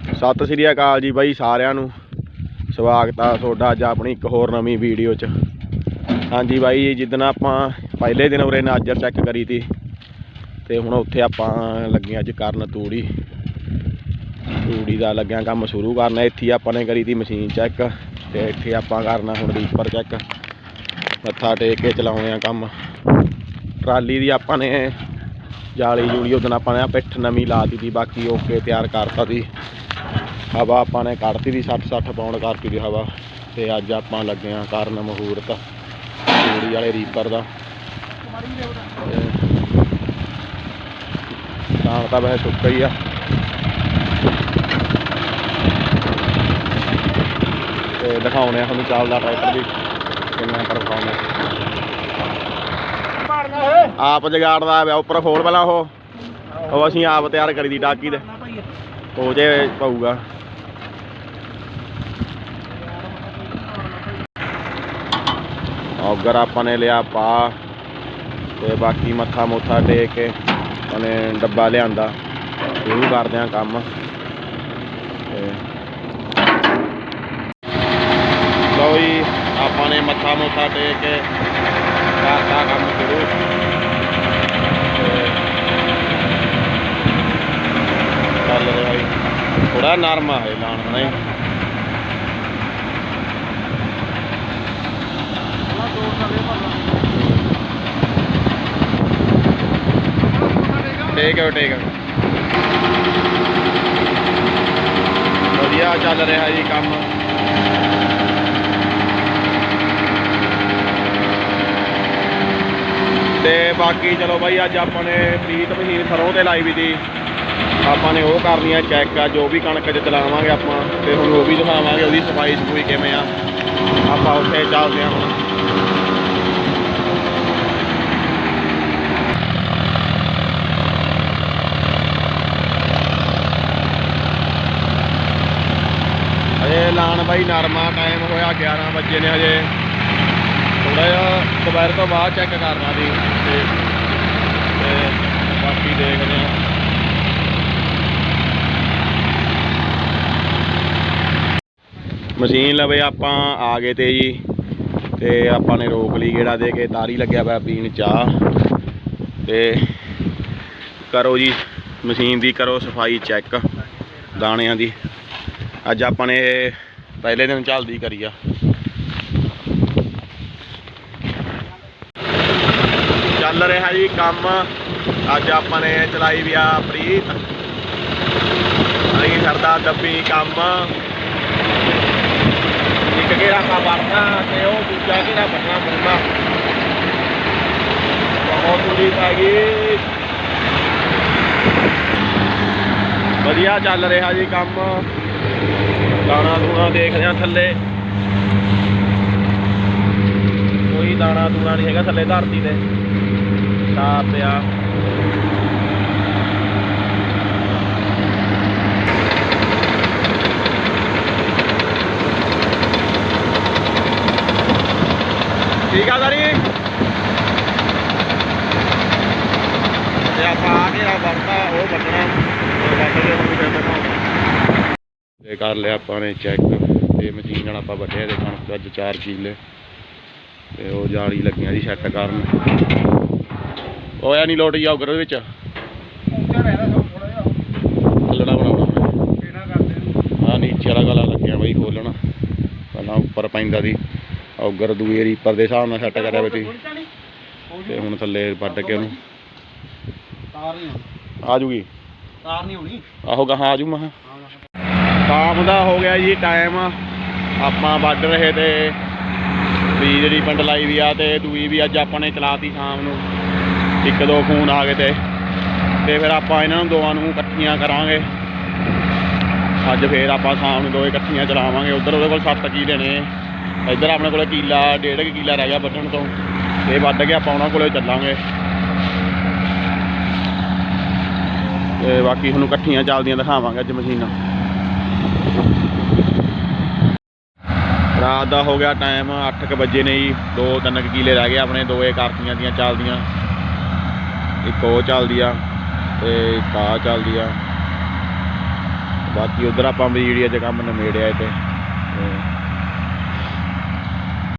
ਸਤਿ ਸ੍ਰੀ ਅਕਾਲ ਜੀ ਬਾਈ ਸਾਰਿਆਂ ਨੂੰ। ਸਵਾਗਤ ਆ ਤੁਹਾਡਾ ਅੱਜ ਆਪਣੀ ਇੱਕ ਹੋਰ ਨਵੀਂ ਵੀਡੀਓ 'ਚ। ਹਾਂਜੀ ਬਾਈ, ਜਿੱਦਣ ਆਪਾਂ ਪਹਿਲੇ ਦਿਨ ਉਰੇ ਨਾਜਰ ਚੈੱਕ ਕਰੀ ਤੀ, ਤੇ ਹੁਣ ਉੱਥੇ ਆਪਾਂ ਲੱਗੇ ਅੱਜ ਕਰਨ ਤੂੜੀ। ਤੂੜੀ ਦਾ ਲੱਗਿਆ ਕੰਮ ਸ਼ੁਰੂ ਕਰਨਾ, ਇੱਥੇ ਆਪਾਂ ਨੇ ਕਰੀ ਤੀ ਮਸ਼ੀਨ ਚੈੱਕ ਤੇ ਇੱਥੇ ਆਪਾਂ ਕਰਨਾ ਹੁਣ ਰੀਪਰ ਚੈੱਕ ਮੱਥਾ ਟੇਕ ਕੇ ਚਲਾਉਣੇ ਆ ਕੰਮ। ਟਰਾਲੀ ਦੀ ਆਪਾਂ ਨੇ ਜਾਲੀ ਜੂਲੀ ਉਦੋਂ ਆਪਾਂ ਨੇ ਪਿੱਠ ਨਵੀਂ ਲਾ ਦਿੱਤੀ, ਬਾਕੀ ਓਕੇ ਤਿਆਰ ਕਰਤਾ ਸੀ। ਹਵਾ ਆਪਾਂ ਨੇ ਕੱਢਤੀ ਦੀ 60 60 ਪਾਉਂਡ ਕਰਤੀ ਦੀ ਹਵਾ ਤੇ ਅੱਜ ਆਪਾਂ ਲੱਗੇ ਆ ਕਰਨ ਮਹੂਰਤ, ਤੂੜੀ ਵਾਲੇ ਰੀਪਰ ਦਾ। ਤਾਂ ਤਾਂ ਵੈਸੇ ਸੁੱਕਾ ਹੀ ਆ। ਤੇ ਦਿਖਾਉਣੇ ਆ ਤੁਹਾਨੂੰ ਚੱਲਦਾ ਟਰੈਕਟਰ ਵੀ ਕਿੰਨਾ ਪਰਫਾਰਮੈਂਸ ਆਪ ਜਗਾੜਦਾ ਪਿਆ, ਉੱਪਰ ਖੋਲ ਪਹਿਲਾਂ ਉਹ। ਉਹ ਅਸੀਂ ਆਪ ਤਿਆਰ ਕਰੀ ਦੀ ਟਾਕੀ ਦੇ ਹੋ ਜੇ ਪਊਗਾ। ਔਗਰ ਆਪਾਂ ਨੇ ਲਿਆ ਪਾ ਤੇ ਬਾਕੀ ਮੱਥਾ ਮੋਥਾ ਟੇਕ ਕੇ ਉਹਨੇ ਡੱਬਾ ਲਿਆਂਦਾ। ਸ਼ੁਰੂ ਕਰਦੇ ਆ ਕੰਮ। ਤੇ ਲਓ ਜੀ, ਆਪਾਂ ਨੇ ਮੱਥਾ ਮੁੱਥਾ ਟੇਕ ਕੇ ਕਰਤਾ ਕੰਮ ਸ਼ੁਰੂ ਤੇ ਚੱਲ ਰਿਹਾ ਜੀ ਥੋੜਾ ਨਰਮ ਹੈ ਲਾਣ ਨਹੀਂ। ਠੀਕ ਹੈ ਠੀਕ ਹੈ ਵਧੀਆ ਚੱਲ ਰਿਹਾ ਜੀ ਕੰਮ। ਤੇ ਬਾਕੀ ਚਲੋ ਬਾਈ, ਅੱਜ ਆਪਾਂ ਨੇ ਪ੍ਰੀਤ ਮਸ਼ੀਨ ਸਰੋਂ ਤੇ ਲਾਈ ਵੀ ਦੀ ਆਪਾਂ ਨੇ ਉਹ ਕਰਨੀ ਆ ਚੈੱਕ ਆ, ਜੋ ਵੀ ਕਣਕ 'ਚ ਚਲਾਵਾਂਗੇ ਆਪਾਂ, ਤੇ ਹੁਣ ਉਹ ਵੀ ਦਿਖਾਵਾਂਗੇ ਉਹਦੀ ਸਫ਼ਾਈ ਸਫੂਈ ਕਿਵੇਂ ਆ। ਆਪਾਂ ਉੱਥੇ ਚੱਲਦੇ ਹਾਂ ਹੁਣ। ਹਜੇ ਲਾਣ ਬਾਈ ਨਰਮਾ ਟਾਈਮ ਹੋਇਆ 11 ਵਜੇ ਨੇ ਹਜੇ ਥੋੜਾ ਜਿਹਾ ਦੁਪਹਿਰ ਤੋਂ ਬਾਅਦ ਚੈੱਕ ਕਰਨਾ ਸੀ ਤੇ ਬਾਕੀ ਦੇਖਦੇ ਹਾਂ। ਮਸ਼ੀਨ ਲਵੇ ਆਪਾਂ, ਆ ਗਏ ਤੇ ਜੀ। ਤੇ ਆਪਾਂ ਨੇ ਰੋਕ ਲਈ ਗੇੜਾ ਦੇ ਕੇ, ਤਾਰੀ ਲੱਗਿਆ ਪਿਆ ਪੀਣ ਚਾਹ। ਤੇ ਕਰੋ ਜੀ, ਮਸ਼ੀਨ ਦੀ ਕਰੋ ਸਫ਼ਾਈ ਚੈੱਕ, ਦਾਣਿਆਂ ਦੀ। ਅੱਜ ਆਪਾਂ ਨੇ ਪਹਿਲੇ ਦਿਨ ਚੱਲਦੀ ਕਰੀ ਆ। ਚੱਲ ਰਿਹਾ ਜੀ ਕੰਮ। ਅੱਜ ਆਪਾਂ ਨੇ ਚਲਾਈ ਵੀ ਆ ਪ੍ਰੀਤ। ਅਹੀਂ ਸਰਦਾ ਦੱਬੀ ਕੰਮ। ਇੱਕ ਗੇੜਾ ਆਪਾਂ ਵਰਨਾ ਤੇ ਉਹ ਦੂਜਾ ਗੇੜਾ ਬੰਨਣਾ ਪਊਗਾ ਬਹੁਤ ਦੂਰੀ ਪੈ ਗਈ। ਵਧੀਆ ਚੱਲ ਰਿਹਾ ਜੀ ਕੰਮ। ਦਾਣਾ ਦੂਣਾ ਦੇਖਦੇ ਆ ਥੱਲੇ। ਕੋਈ ਦਾਣਾ ਦੂਣਾ ਨਹੀਂ ਹੈਗਾ ਥੱਲੇ ਧਰਤੀ ਤੇ। ਸਾਫ਼ ਪਿਆ। ਠੀਕ ਆ ਸਾਰੀ। ਤੇ ਆਪਾਂ ਆ ਕੇ ਆ ਵਰਤਾ ਉਹ ਵੱਢਣਾ ਵੱਢ ਕੇ ਹੁਣ ਫਿਰ ਦਿਖਾਉਂਦਾ ਇਹ ਕਰ ਲਿਆ ਆਪਾਂ ਨੇ ਚੈੱਕ ਤੇ ਮਸ਼ੀਨ ਨਾਲ ਆਪਾਂ ਵੱਢਿਆ ਤੇ ਕਣਕ ਅੱਜ 4 ਕਿੱਲੇ। ਤੇ ਉਹ ਜਾਲੀ ਲੱਗੀਆਂ ਜੀ ਸੈੱਟ ਕਰਨ। ਹੋਇਆ ਨਹੀਂ ਲੋਟ ਜਾਓ ਉਹਦੇ ਵਿੱਚ। ਥੱਲੜਾ ਬਣਾਉਣਾ ਆ ਨੀਚੇ ਵਾਲਾ ਗਲਾ ਲੱਗਿਆ ਬਈ ਖੋਲਣਾ। ਪਹਿਲਾਂ ਉੱਪਰ ਪੈਂਦਾ ਦੀ ਔਗਰ ਦੂਏ ਰੀਪਰ ਦੇ ਹਿਸਾਬ ਨਾਲ ਸੈੱਟ ਕਰਿਆ ਬਈ ਤੇ ਹੁਣ ਥੱਲੇ ਵੱਢ ਕੇ ਉਹਨੂੰ। ਤਾਰ ਨਹੀਂ ਆ ਜੂਗੀ। ਤਾਰ ਨਹੀਂ ਹੋਣੀ ਆਹੋ ਗਾਹਾਂ ਆ ਜੂ ਮਹਾ ਸ਼ਾਮ ਦਾ ਹੋ ਗਿਆ ਜੀ ਟਾਈਮ ਆਪਾਂ ਵੱਢ ਰਹੇ ਤੇ ਵੀ ਜਿਹੜੀ ਪਿੰਡ ਲਾਈ ਵੀ ਆ ਤੇ ਦੂਈ ਵੀ ਅੱਜ ਆਪਾਂ ਨੇ ਚਲਾਤੀ ਸ਼ਾਮ ਨੂੰ। ਇੱਕ ਦੋ ਫੋਨ ਆ ਗਏ ਤੇ। ਤੇ ਫਿਰ ਆਪਾਂ ਇਹਨਾਂ ਨੂੰ ਦੋਵਾਂ ਨੂੰ ਇਕੱਠੀਆਂ ਕਰਾਂਗੇ। ਅੱਜ ਫੇਰ ਆਪਾਂ ਸ਼ਾਮ ਨੂੰ ਦੋਏ ਇਕੱਠੀਆਂ ਚਲਾਵਾਂਗੇ। ਉਧਰ ਉਹਦੇ ਕੋਲ 7 ਕਿੱਲੇ ਨੇ ਇੱਧਰ ਆਪਣੇ ਕੋਲੇ ਕਿੱਲਾ ਡੇਢ ਕੁ ਕਿੱਲਾ ਰਹਿ ਗਿਆ ਵੱਢਣ ਤੋਂ। ਤੇ ਵੱਢ ਕੇ ਆਪਾਂ ਉਹਨਾਂ ਕੋਲੇ ਚੱਲਾਂਗੇ। ਤੇ ਬਾਕੀ ਤੁਹਾਨੂੰ ਇਕੱਠੀਆਂ ਚੱਲਦੀਆਂ ਦਿਖਾਵਾਂਗੇ ਅੱਜ ਮਸ਼ੀਨਾਂ। ਰਾਤ ਦਾ ਹੋ ਗਿਆ ਟਾਈਮ 8:00 ਵਜੇ ਨੇ ਜੀ। ਦੋ ਤਿੰਨ ਕੁ ਕਿੱਲੇ ਰਹਿ ਗਏ ਆਪਣੇ ਦੋਏ ਕਾਰਤੀਆਂ ਦੀਆਂ ਚੱਲਦੀਆਂ। ਇੱਕ ਉਹ ਚੱਲਦੀ ਆ ਤੇ ਇੱਕ ਆਹ ਚੱਲਦੀ ਆ। ਬਾਕੀ ਉਧਰ ਆਪਾਂ ਵੀਡੀਓ 'ਚ ਕੰਮ ਨਿਮੇੜਿਆ ਤੇ ਤੇ